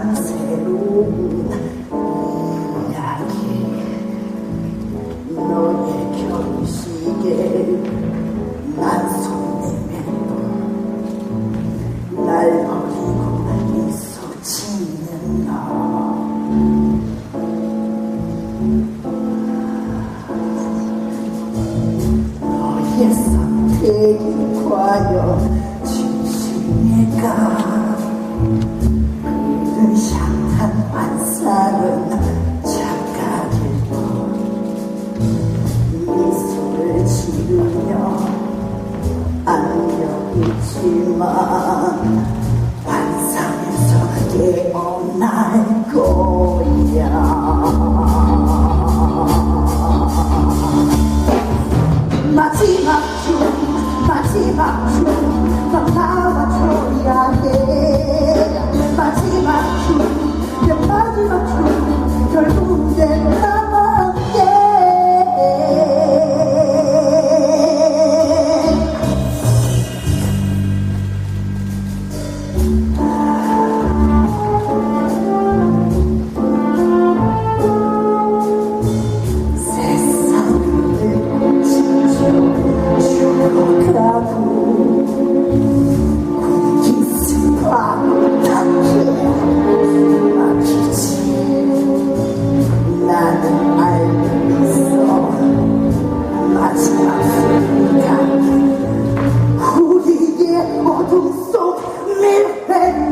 뻔하지만 새로운 이야기 너의 결혼식에 난 손내면도 날 버리고 짓는 너 너의 선택이 과연 진심일까 한살은 착각일 뿐 미소를 지으며 안녕이지만 환상에서 깨어날 거야. 마지막 춤 마지막 춤넌 나와줘야 해. 마지막 춤 가지가 주 결국 내가 who so